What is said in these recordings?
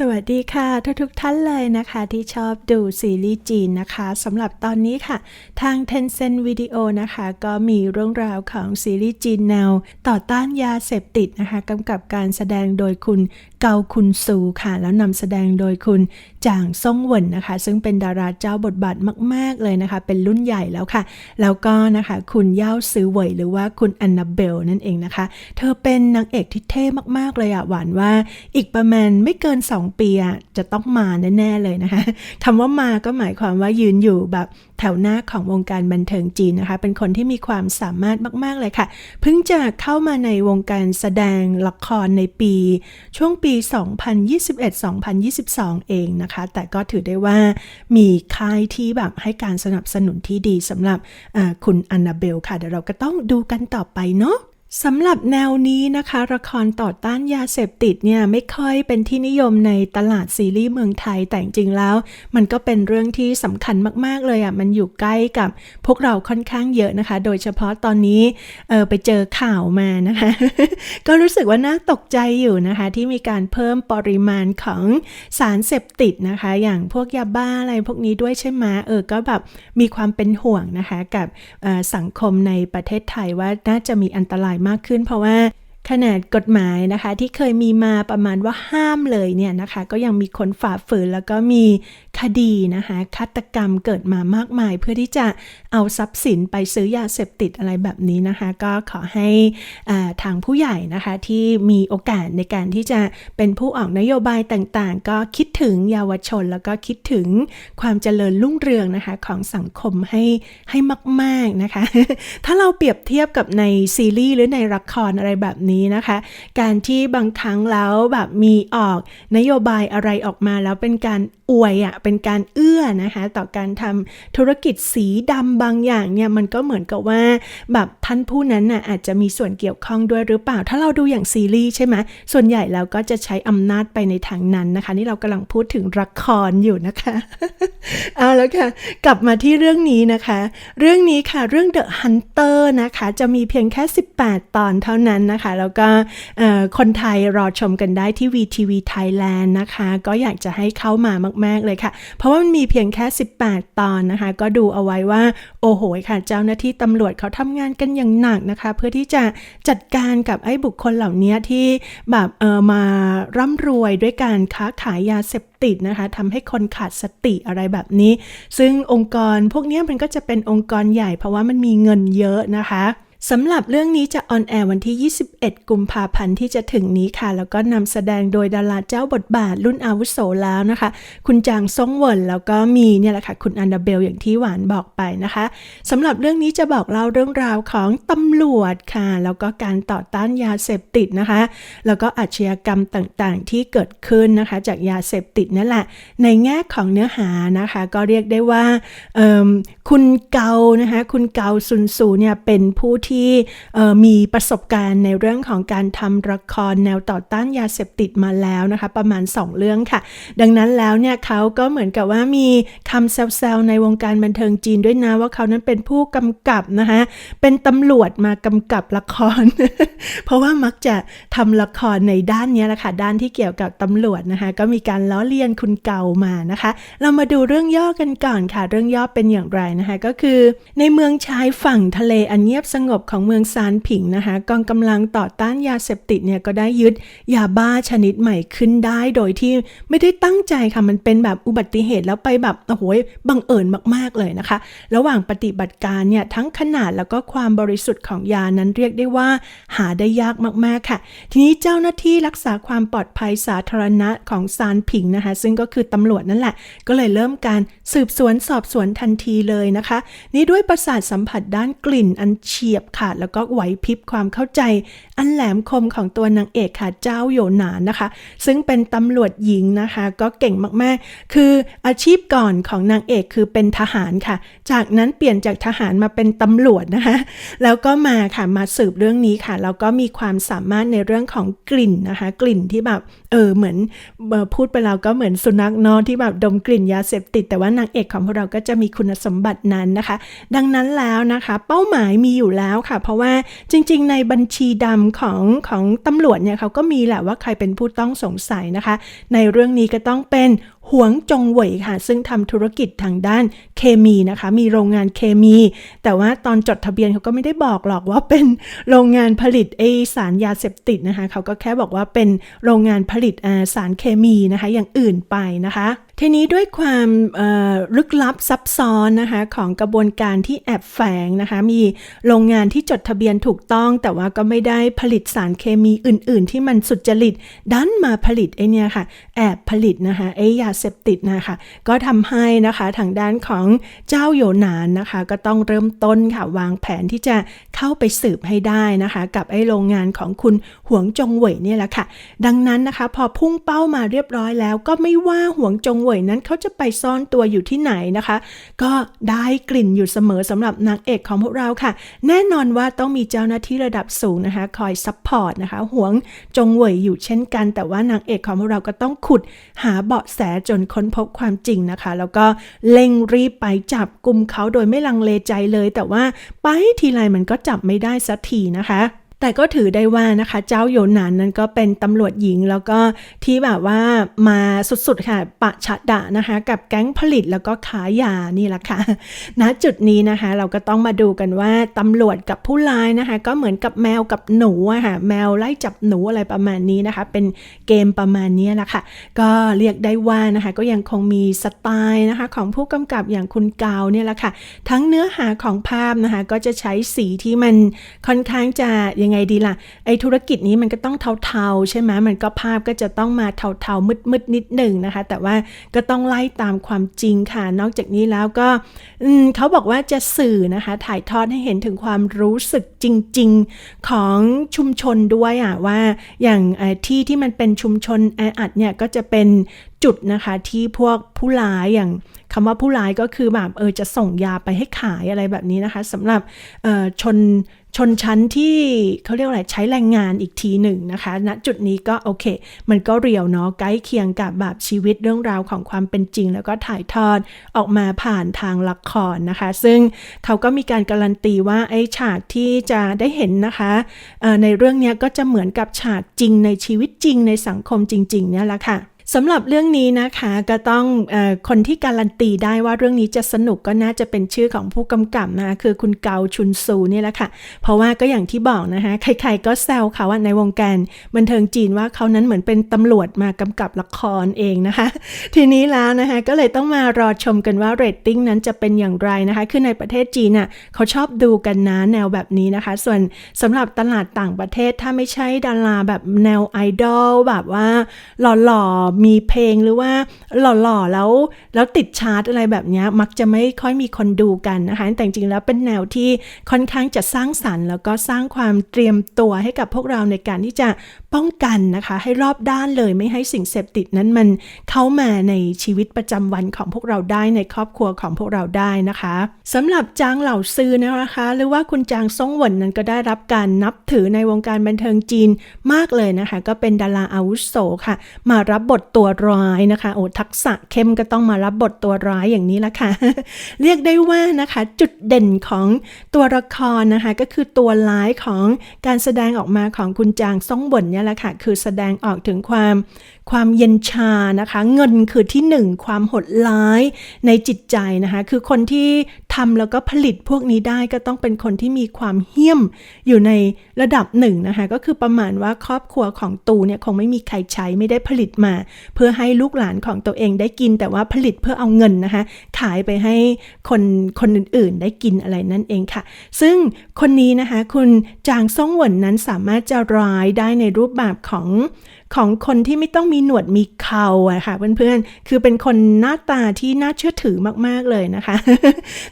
สวัสดีค่ะทุกทุกท่านเลยนะคะที่ชอบดูซีรีส์จีนนะคะสำหรับตอนนี้ค่ะ ทาง Tencent Video นะคะ ก็มีเรื่องราวของซีรีส์จีนแนว ต่อต้านยาเสพติดนะคะกำกับการแสดงโดยคุณเกาคุณซูค่ะ แล้วนำแสดงโดยคุณจางซ่งเหวินนะคะ ซึ่งเป็นดาราเจ้าบทบาทมาก ๆ เลยนะคะ เป็นรุ่นใหญ่แล้วค่ะ แล้วก็นะคะคุณเย่าซือเหวยหรือว่าคุณแอนนาเบลนั่นเองนะคะ เธอเป็นนางเอกที่เท่มากๆเลยอะหวานว่า อีกประมาณไม่เกิน2ปีจะต้องมาแน่ๆเลยนะคะคำว่ามาก็หมายความว่ายืนอยู่แบบแถวหน้าของวงการบันเทิงจีนนะคะ เป็นคนที่มีความสามารถมากๆเลยค่ะ เพิ่งจะเข้ามาในวงการแสดงละครในปี ช่วงปี 2021-2022 เองนะคะ แต่ก็ถือได้ว่ามีค่ายที่แบบให้การสนับสนุนที่ดีสำหรับคุณอันนาเบลค่ะ เดี๋ยวเราก็ต้องดูกันต่อไปเนาะ สำหรับแนวนี้นะคะ ละครต่อต้านยาเสพติดเนี่ยไม่ค่อยเป็นที่นิยมในตลาดซีรีส์เมืองไทยแต่จริงๆแล้ว มันก็เป็นเรื่องที่สำคัญมากๆเลยอะมันอยู่ใกล้กับพวกเราค่อนข้างเยอะนะคะ โดยเฉพาะตอนนี้เออไปเจอข่าวมานะคะ ก็รู้สึกว่าน่าตกใจอยู่นะคะ ที่มีการเพิ่มปริมาณของสารเสพติดนะคะ อย่างพวกยาบ้าอะไรพวกนี้ด้วยใช่ไหมเออก็แบบมีความเป็นห่วงนะคะกับออสังคมในประเทศไทยว่าน่าจะมีอันตรายมากขึ้น เพราะว่า ขนาดกฎหมายนะคะ ที่เคยมีมาประมาณว่าห้ามเลยเนี่ยนะคะ ก็ยังมีคนฝ่าฝืนแล้วก็มีคดีนะคะฆาตกรรมเกิดมามากมาย เพื่อที่จะเอาทรัพย์สินไปซื้อยาเสพติดอะไรแบบนี้นะคะ ก็ขอให้ทางผู้ใหญ่นะคะที่มีโอกาสในการที่จะเป็นผู้ออกนโยบายต่างๆ ก็คิดถึงเยาวชน แล้วก็คิดถึงความเจริญรุ่งเรืองนะคะของสังคมให้ให้มาก ๆนะคะ ถ้าเราเปรียบเทียบกับในซีรีส์หรือในละครอะไรแบบนี้นะคะ การที่บางครั้งแล้วแบบมีออกนโยบายอะไรออกมาแล้วเป็นการอวยอะ่ะเป็นการเอื้อนะคะ ต่อการทำธุรกิจสีดำบางอย่างเนี่ยมันก็เหมือนกับว่าแบบท่านผู้นั้นน่ะอาจจะมีส่วนเกี่ยวข้องด้วยหรือเปล่า ถ้าเราดูอย่างซีรีส์ใช่ไหมส่วนใหญ่เราก็จะใช้อำนาจไปในทางนั้นนะคะ นี่เรากำลังพูดถึงละครอยู่นะคะเอาแล้วค่ะ กลับมาที่เรื่องนี้นะคะ เรื่องนี้ค่ะเรื่อง The Hunter นะคะ จะมีเพียงแค่ 18 ตอนเท่านั้นนะคะแล้วก็เอ่อคนไทยรอชมกันได้ที่ VTV Thailand นะคะ ก็อยากจะให้เข้ามามาก ๆ เลยค่ะ เพราะว่ามันมีเพียงแค่ 18 ตอนนะคะ ก็ดูเอาไว้ว่า โอ้โหค่ะ เจ้าหน้าที่ตำรวจเขาทำงานกันอย่างหนักนะคะ เพื่อที่จะจัดการกับไอ้บุคคลเหล่านี้ที่แบบเออมาร่ำรวยด้วยการค้าขายยาเสพติดนะคะทำให้คนขาดสติอะไรแบบนี้ ซึ่งองค์กรพวกนี้มันก็จะเป็นองค์กรใหญ่เพราะว่ามันมีเงินเยอะนะคะ สำหรับเรื่องนี้จะออนแอร์วันที่ 21 กุมภาพันธ์ที่จะถึงนี้ค่ะ แล้วก็นำแสดงโดยดาราเจ้าบทบาทรุ่นอาวุโสแล้วนะคะ คุณจางซงเวินแล้วก็มีเนี่ยแหละค่ะ คุณอันดาเบลอย่างที่หวานบอกไปนะคะสำหรับเรื่องนี้จะบอกเล่าเรื่องราวของตำรวจค่ะ แล้วก็การต่อต้านยาเสพติดนะคะ แล้วก็อาชญากรรมต่างๆ ที่เกิดขึ้นนะคะ จากยาเสพติดนั่นแหละ ในแง่ของเนื้อหานะคะ ก็เรียกได้ว่าคุณเกานะคะคุณเกาซุนซูเนี่ยเป็นผู้ที่มีประสบการณ์ในเรื่องของการทำละครแนวต่อต้านยาเสพติดมาแล้วนะคะ ประมาณ 2 เรื่องค่ะ ดังนั้นแล้วเนี่ยเขาก็เหมือนกับว่ามีคำแซวๆในวงการบันเทิงจีนด้วยนะว่าเขานั้นเป็นผู้กำกับนะคะเป็นตำรวจมากำกับละคร เพราะว่ามักจะทำละครในด้านนี้แหละค่ะด้านที่เกี่ยวกับตำรวจนะคะก็มีการล้อเลียนคุณเก่ามานะคะ เรามาดูเรื่องย่อกันก่อนค่ะ เรื่องย่อเป็นอย่างไรนะคะ ก็คือ ในเมืองชายฝั่งทะเลอันเงียบสงบของเมืองซานผิงนะคะกองกำลังต่อต้านยาเสพติดเนี่ยก็ได้ยึดยาบ้าชนิดใหม่ขึ้นได้โดยที่ไม่ได้ตั้งใจค่ะมันเป็นแบบอุบัติเหตุแล้วไปแบบโอ้โหบังเอิญมากๆเลยนะคะ ระหว่างปฏิบัติการเนี่ยทั้งขนาดแล้วก็ความบริสุทธิ์ของยานั้นเรียกได้ว่า หาได้ยากมากๆค่ะ ทีนี้เจ้าหน้าที่รักษาความปลอดภัยสาธารณะของซานผิงนะคะ ซึ่งก็คือตำรวจนั่นแหละ ก็เลยเริ่มการสืบสวนสอบสวนทันทีเลยนะคะ นี่ด้วยประสาทสัมผัสด้านกลิ่นอันเฉียบขาดแล้วก็ไหวพริบความเข้าใจ อันแหลมคมของตัวนางเอกค่ะเจ้าโยหนานนะคะ ซึ่งเป็นตำรวจหญิงนะคะ ก็เก่งมากๆ คืออาชีพก่อนของนางเอกคือเป็นทหารค่ะ จากนั้นเปลี่ยนจากทหารมาเป็นตำรวจนะคะ แล้วก็มาค่ะมาสืบเรื่องนี้ค่ะแล้วก็มีความสามารถในเรื่องของกลิ่นนะคะ กลิ่นที่แบบเออเหมือนออพูดไปแล้วก็เหมือนสุนัขนอะที่แบบดมกลิ่นยาเสพติด แต่ว่านางเอกของพวกเราก็จะมีคุณสมบัตินั้นนะคะ ดังนั้นแล้วนะคะ เป้าหมายมีอยู่แล้วแล้วค่ะ เพราะว่าจริง ๆ ในบัญชีดำของของตำรวจเนี่ยเขาก็มีแหละว่าใครเป็นผู้ต้องสงสัยนะคะ ในเรื่องนี้ก็ต้องเป็น หวงจงเหวยค่ะ ซึ่งทำธุรกิจทางด้านเคมีนะคะ มีโรงงานเคมี แต่ว่าตอนจดทะเบียนเขาก็ไม่ได้บอกหรอกว่าเป็นโรงงานผลิตไอสารยาเสพติดนะคะ เขาก็แค่บอกว่าเป็นโรงงานผลิตสารเคมีนะคะ อย่างอื่นไปนะคะทีนี้ด้วยความลึกลับซับซ้อนนะคะของกระบวนการที่แอบแฝงนะคะมีโรงงานที่จดทะเบียนถูกต้อง แต่ว่าก็ไม่ได้ผลิตสารเคมีอื่น ๆ ที่มันสุจริตดันมาผลิตไอเนี่ยค่ะ แอบผลิตนะคะไอยาเสพติดนะคะ ก็ทำให้นะคะทางด้านของเจ้าโยนานนะคะ ก็ต้องเริ่มต้นค่ะวางแผนที่จะเข้าไปสืบให้ได้นะคะ กับไอ้โรงงานของคุณหวงจงเหวยเนี่ยแหละค่ะ ดังนั้นนะคะ พอพุ่งเป้ามาเรียบร้อยแล้ว ก็ไม่ว่าหวงจงเหวยนั้นเขาจะไปซ่อนตัวอยู่ที่ไหนนะคะ ก็ได้กลิ่นอยู่เสมอสำหรับนางเอกของพวกเราค่ะ แน่นอนว่าต้องมีเจ้าหน้าที่ระดับสูงนะคะ คอยซัพพอร์ตนะคะหวงจงเหวยอยู่เช่นกัน แต่ว่านางเอกของพวกเราก็ต้องขุดหาเบาะแสจนค้นพบความจริงนะคะ แล้วก็เร่งรีบไปจับกลุ่มเขาโดยไม่ลังเลใจเลย แต่ว่าไปทีไรมันก็จับไม่ได้สักทีนะคะ แต่ก็ถือได้ว่านะคะเจ้าโยนานนั้นก็เป็นตำรวจหญิงแล้วก็ที่แบบว่ามาสุดๆค่ะปะชะดะนะคะ กับแก๊งผลิตแล้วก็ขายยานี่แหละค่ะณจุดนี้นะคะเราก็ต้องมาดูกันว่าตำรวจกับผู้ร้ายนะคะ ก็เหมือนกับแมวกับหนูอะค่ะแมวไล่จับหนูอะไรประมาณนี้นะคะ เป็นเกมประมาณนี้แหละค่ะ ก็เรียกได้ว่านะคะ ก็ยังคงมีสไตล์นะคะ ของผู้กำกับอย่างคุณกาวเนี่ยแหละค่ะ ทั้งเนื้อหาของภาพนะคะ ก็จะใช้สีที่มันค่อนข้างจะยังไงดีล่ะ ไอธุรกิจนี้มันก็ต้องเทาๆ ใช่ไหมมันก็ภาพก็จะต้องมาเทาๆ มืดๆ นิดหนึ่งนะคะ แต่ว่าก็ต้องไล่ตามความจริงค่ะ นอกจากนี้แล้วก็เขาบอกว่าจะสื่อนะคะ ถ่ายทอดให้เห็นถึงความรู้สึกจริง ๆ ของชุมชนด้วยอะว่าอย่างที่ที่มันเป็นชุมชนแออัดเนี่ยก็จะเป็นจุดนะคะที่พวกผู้ร้ายอย่างคำว่าผู้ร้ายก็คือแบบเออจะส่งยาไปให้ขายอะไรแบบนี้นะคะสำหรับชน ชนชั้นที่เขาเรียกอะไรใช้แรงงานอีกทีหนึ่งนะคะณจุดนี้ก็โอเค มันก็เรียวเนาะใกล้เคียงกับแบบชีวิตเรื่องราวของความเป็นจริง แล้วก็ถ่ายทอดออกมาผ่านทางละครนะคะ ซึ่งเขาก็มีการการันตีว่าไอ้ฉากที่จะได้เห็นนะคะในเรื่องนี้ก็จะเหมือนกับฉากจริงในชีวิตจริงในสังคมจริงๆเนี่ยแหละค่ะ สำหรับเรื่องนี้นะคะก็ต้องอคนที่การันตีได้ว่าเรื่องนี้จะสนุกก็น่าจะเป็นชื่อของผู้กำกับนะคะคือคุณเกาชุนซูนี่แหละค่ะ เพราะว่าก็อย่างที่บอกนะคะใครๆก็แซวเขาว่าในวงการบันเทิงจีนว่าเขานั้นเหมือนเป็นตำรวจมากำกับละครเองนะคะ ทีนี้แล้วนะคะก็เลยต้องมารอชมกันว่าเรตติ้งนั้นจะเป็นอย่างไรนะคะ คือในประเทศจีนน่ะเขาชอบดูกันนะแนวแบบนี้นะคะ ส่วนสำหรับตลาดต่างประเทศถ้าไม่ใช่ดาราแบบแนวไอดอลแบบว่าหล่อๆมีเพลงหรือว่าหล่อๆแล้วแล้วติดชาร์ตอะไรแบบนี้มักจะไม่ค่อยมีคนดูกันนะคะแต่จริงๆแล้วเป็นแนวที่ค่อนข้างจะสร้างสรรค์แล้วก็สร้างความเตรียมตัวให้กับพวกเราในการที่จะป้องกันนะคะ ให้รอบด้านเลยไม่ให้สิ่งเสพติดนั้นมันเข้ามาในชีวิตประจำวันของพวกเราได้ในครอบครัวของพวกเราได้นะคะสำหรับจางเหล่าซื้อนะคะ หรือว่าคุณจางซ่งหวนนั้นก็ได้รับการนับถือในวงการบันเทิงจีนมากเลยนะคะ ก็เป็นดาราอาวุโสค่ะ มารับบทตัวร้ายนะคะ โอ้ทักษะเข้มก็ต้องมารับบทตัวร้ายอย่างนี้ละค่ะ เรียกได้ว่านะคะ จุดเด่นของตัวละครนะคะ ก็คือตัวร้ายของการแสดงออกมาของคุณจางซ่งหวนเนี่ยแหละค่ะ คือแสดงออกถึงความความเย็นชานะคะ เงินคือที่หนึ่งความโหดร้ายในจิตใจนะคะ คือคนที่ ทำแล้วก็ผลิตพวกนี้ได้ก็ต้องเป็นคนที่มีความเหี้ยมอยู่ในระดับหนึ่งนะคะ ก็คือประมาณว่าครอบครัวของตูเนี่ยคงไม่มีใครใช้ไม่ได้ผลิตมา เพื่อให้ลูกหลานของตัวเองได้กิน แต่ว่าผลิตเพื่อเอาเงินนะคะ ขายไปให้คนคนอื่นๆ ได้กินอะไรนั่นเองค่ะ ซึ่งคนนี้นะคะ คุณจางซ่งหวนนั้นสามารถจะร้ายได้ในรูปแบบของของคนที่ไม่ต้องมีหนวดมีเขาอะค่ะเพื่อนๆ คือเป็นคนหน้าตาที่น่าเชื่อถือมากๆเลยนะคะ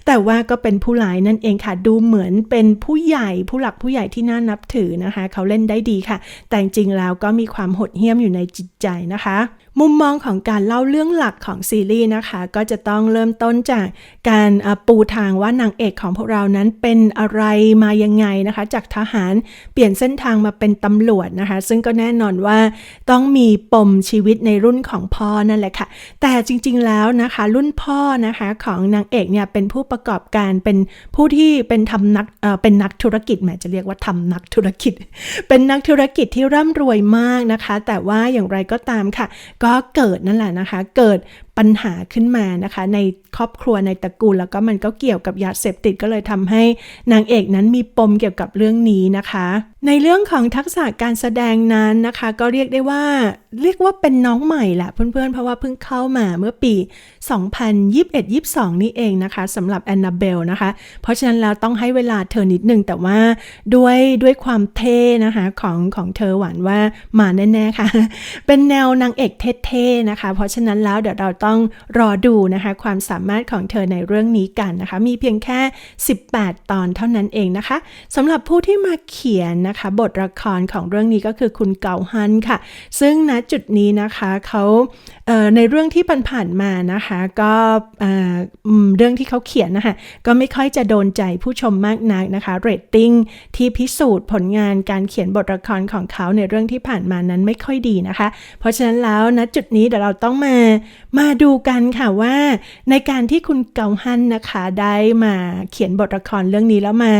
แต่ว่าก็เป็นผู้ร้ายนั่นเองค่ะ ดูเหมือนเป็นผู้ใหญ่ผู้หลักผู้ใหญ่ที่น่านับถือนะคะ เขาเล่นได้ดีค่ะ แต่จริงๆแล้วก็มีความหดเหี้ยมอยู่ในจิตใจนะคะมุมมองของการเล่าเรื่องหลักของซีรีส์นะคะ ก็จะต้องเริ่มต้นจากการปูทางว่านางเอกของพวกเรานั้นเป็นอะไรมายังไงนะคะ จากทหารเปลี่ยนเส้นทางมาเป็นตำรวจนะคะ ซึ่งก็แน่นอนว่าต้องมีปมชีวิตในรุ่นของพ่อนั่นแหละค่ะ แต่จริงๆแล้วนะคะ รุ่นพ่อนะคะของนางเอกเนี่ยเป็นผู้ประกอบการเป็นผู้ที่เป็นทำนักเอ่อเป็นนักธุรกิจแหมจะเรียกว่าทำนักธุรกิจ เป็นนักธุรกิจที่ร่ำรวยมากนะคะ แต่ว่าอย่างไรก็ตามค่ะ ก็เกิดนั่นแหละนะคะ เกิดปัญหาขึ้นมานะคะ ในครอบครัวในตระกูล แล้วก็มันก็เกี่ยวกับยาเสพติดก็เลยทำให้นางเอกนั้นมีปมเกี่ยวกับเรื่องนี้นะคะ ในเรื่องของทักษะการแสดงนั้นนะคะ ก็เรียกได้ว่าเรียกว่าเป็นน้องใหม่แหละเพื่อนๆ เพราะว่าเพิ่งเข้ามาเมื่อปี 2021-22 นี่เองนะคะสำหรับแอนนาเบลนะคะ เพราะฉะนั้นแล้วต้องให้เวลาเธอนิดนึงแต่ว่าด้วยด้วยความเท่นะคะของของเธอหวานว่ามาแน่ๆค่ะ เป็นแนวนางเอกเท่ๆนะคะ เพราะฉะนั้นแล้วเดี๋ยวเราต้องรอดูนะคะ ความสามารถของเธอในเรื่องนี้กันนะคะ มีเพียงแค่ 18 ตอนเท่านั้นเองนะคะสำหรับผู้ที่มาเขียนนะคะ บทละครของเรื่องนี้ก็คือคุณเกาฮันค่ะ ซึ่งณจุดนี้นะคะเขาเในเรื่องที่ผ่านๆมานะคะก็เเรื่องที่เขาเขียนนะคะก็ไม่ค่อยจะโดนใจผู้ชมมากนักนะคะเรตติ้งที่พิสูจน์ผลงานการเขียนบทละครของเขาในเรื่องที่ผ่านมานั้นไม่ค่อยดีนะคะ เพราะฉะนั้นแล้วณจุดนี้เดี๋ยวเราต้องมามาดูกันค่ะว่าในการที่คุณเกาฮันนะคะได้มาเขียนบทละครเรื่องนี้แล้วมา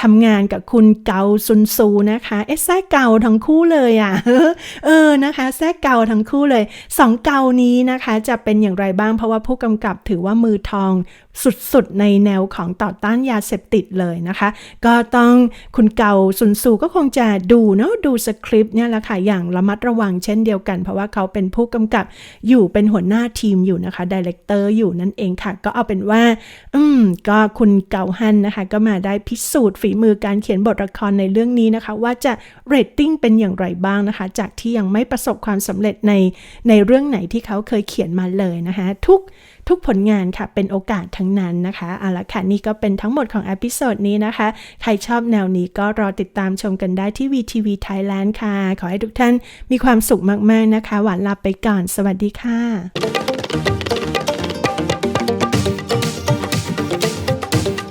ทำงานกับคุณเกาซุนซูนะคะเอ๊ะแซ่เกาทั้งคู่เลยอะเออนะคะแซ่เกาทั้งคู่เลยสองเกานี้นะคะจะเป็นอย่างไรบ้างเพราะว่าผู้กำกับถือว่ามือทองสุดๆ ในแนวของต่อต้านยาเสพติดเลยนะคะ ก็ต้องคุณเกาซุนซูก็คงจะดูเนาะดูสคริปต์เนี่ยแหละค่ะ อย่างระมัดระวังเช่นเดียวกัน เพราะว่าเขาเป็นผู้กำกับอยู่เป็นหัวหน้าทีมอยู่นะคะดีเลกเตอร์อยู่นั่นเองค่ะ ก็เอาเป็นว่า อืม ก็คุณเกาฮันนะคะ ก็มาได้พิสูจน์ฝีมือการเขียนบทละครในเรื่องนี้นะคะ ว่าจะเรตติ้งเป็นอย่างไรบ้างนะคะ จากที่ยังไม่ประสบความสำเร็จในในเรื่องไหนที่เขาเคยเขียนมาเลยนะคะทุกทุกผลงานค่ะเป็นโอกาสทั้งนั้นนะคะเอาละค่ะนี่ก็เป็นทั้งหมดของอพิโซดนี้นะคะ ใครชอบแนวนี้ก็รอติดตามชมกันได้ที่ VTV Thailand ค่ะ ขอให้ทุกท่านมีความสุขมาก ๆ นะคะ หวานลาไปก่อน สวัสดีค่ะ